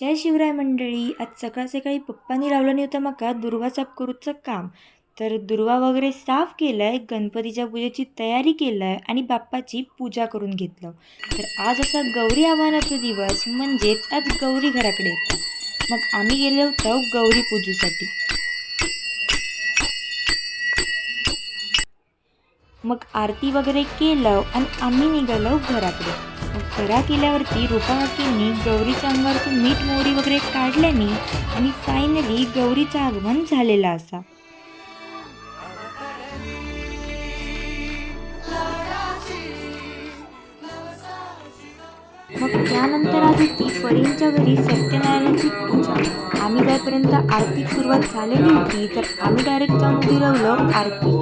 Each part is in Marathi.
जय शिवराय मंडळी आज सकाळ सकाळी पप्पांनी लावलं नाही होतं माका दुर्वा साफ करूचं काम. तर दुर्वा वगैरे साफ केलं आहे गणपतीच्या पूजेची तयारी केलं आहे आणि बाप्पाची पूजा करून घेतलं. तर आज असा गौरी आव्हानाचा दिवस म्हणजेच आज गौरी घराकडे मग आम्ही गेलो होतो गौरी पूजेसाठी. मग आरती वगैरे केलं आणि आम्ही निघालो घराकडे. मग केल्यावरती रूपा गौरीच्या अंगावरचं मीठ मोहरी वगैरे काढल्यानी आणि फायनली गौरीचं आगमन झालेलं असा. मग त्यानंतर आधी ती परींच्या घरी सत्यनारायणाची पूजा. आम्ही जाईपर्यंत आरती सुरुवात झालेली होती तर आम्ही डायरेक्ट जाऊन उभी आरती.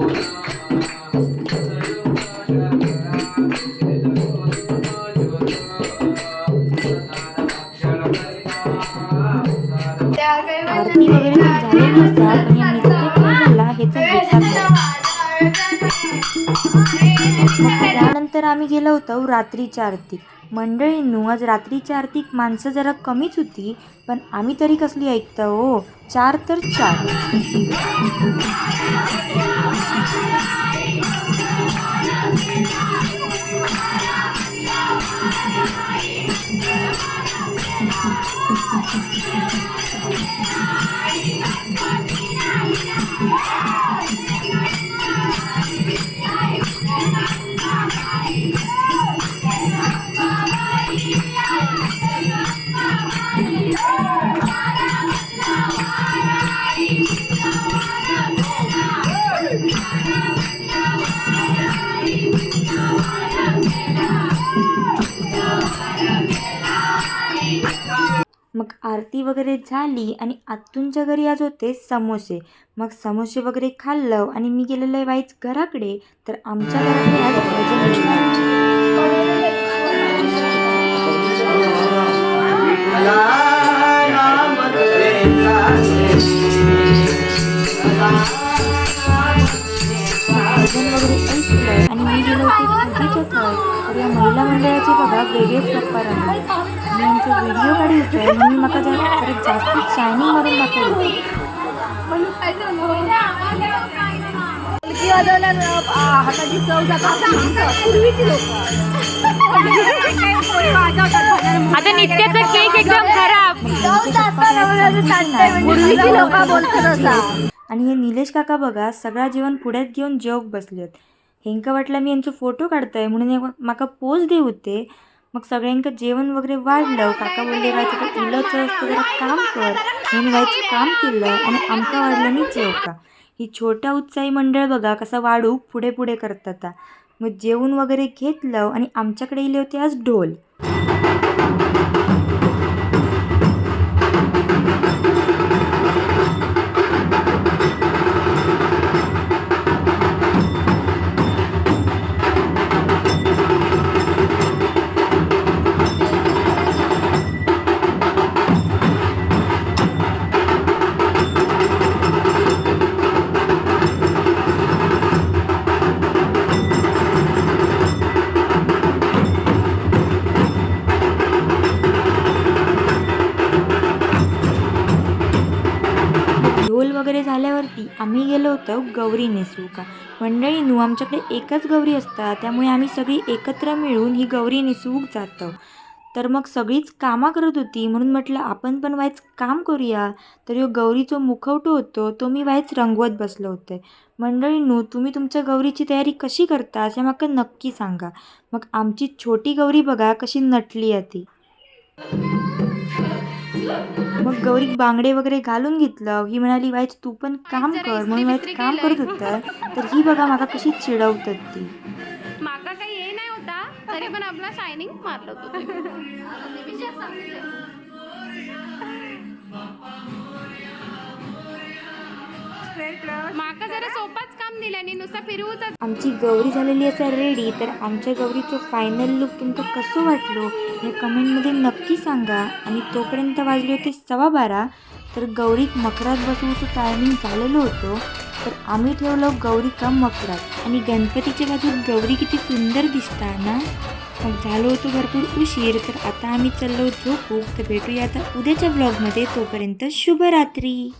त्यानंतर आम्ही गेलो होतो रात्रीच्या आरती. मंडळींनो आज रात्रीच्या आरतीक माणसं जरा कमीच होती पण आम्ही तरी कसली ऐकतो हो? चार तर चार. Yeah. मग आरती वगैरे झाली आणि आत्तूंच्या घरी आज होते समोसे. मग समोसे वगैरे खाल्लं आणि मी गेलेलं आहे वाईच घराकडे तर आमच्या घराकडे आज भजन वगैरे ऐकलं आणि मी गेलो होते तर या महिला मंडळाचे बघा वेगळेच गप्पा रंगले. मी यांचा व्हिडिओ काढी होतोय म्हणून म्हाका जरा जरा जास्त शायनिंग मारून दाखवलं. हाताची चव आता नित्याचा केक एकदम खराब. पूर्वीची लोक बोलतात असा आणि हे निलेश काका बघा सगळा जेवण पुढ्यात घेऊन जेवक बसलेत. हेंका वाटलं मी यांचं फोटो काढतोय म्हणून हे माका पोज दे होते. मग सगळ्यांक जेवण वगैरे वाढलं. काका बोलले व्हायचं तर तुलाचं असतं जरा काम कर. म्हणून व्हायचं काम केलं आणि आमका वाढलं मी जेवका ही छोट्या उत्साही मंडळ बघा कसं वाढू पुढे पुढे करतात आता. मग जेवण वगैरे घेतलं आणि आमच्याकडे इले होते आज ढोल. वगैरे झाल्यावरती आम्ही गेलो होतो गौरी नेसू का मंडळीनू आमच्याकडे एकच गौरी असतात. त्यामुळे आम्ही सगळी एकत्र मिळून ही गौरी नेसवूक जातो. तर मग सगळीच कामं करत होती. म्हणून म्हटलं आपण पण वायच काम करूया. तर यो गौरीचो मुखवटो होतो तो मी वायच रंगवत बसलो होते. मंडळीनू तुम्ही तुमच्या गौरीची तयारी कशी करता हे म्हाका नक्की सांगा. मग आमची छोटी गौरी बघा कशी नटली आहे ती. मग गौरीक बांगडे वगैरे घालून घेतलं. ही म्हणाली वाईच तू पण काम कर. म्हणून वाईच काम करत होतं. तर ही बघा माका कशी चिडवतात ती. माका काही हे नाही होता. तरी पण आपला शायनिंग मारलं होतं माका जरा सोपाच काम दिल्याने नुसता फिरवूच आमची गौरी झालेली असा रेडी तर आमच्या गौरीचं फायनल लुक तुमचं कसं वाटलो? हे कमेंटमध्ये नक्की सांगा. आणि तोपर्यंत वाजले होते सव्वा बारा तर गौरीत मकरात बसवूचं टायमिंग झालेलं होतं. तर आम्ही ठेवलो गौरी का मकरात. आणि गणपतीच्या बाजूत गौरी किती सुंदर दिसतात ना? मग झालो होतो भरपूर उशीर तर आता आम्ही चाललो झोपू तर भेटूया आता उद्याच्या ब्लॉगमध्ये तोपर्यंत शुभरात्री.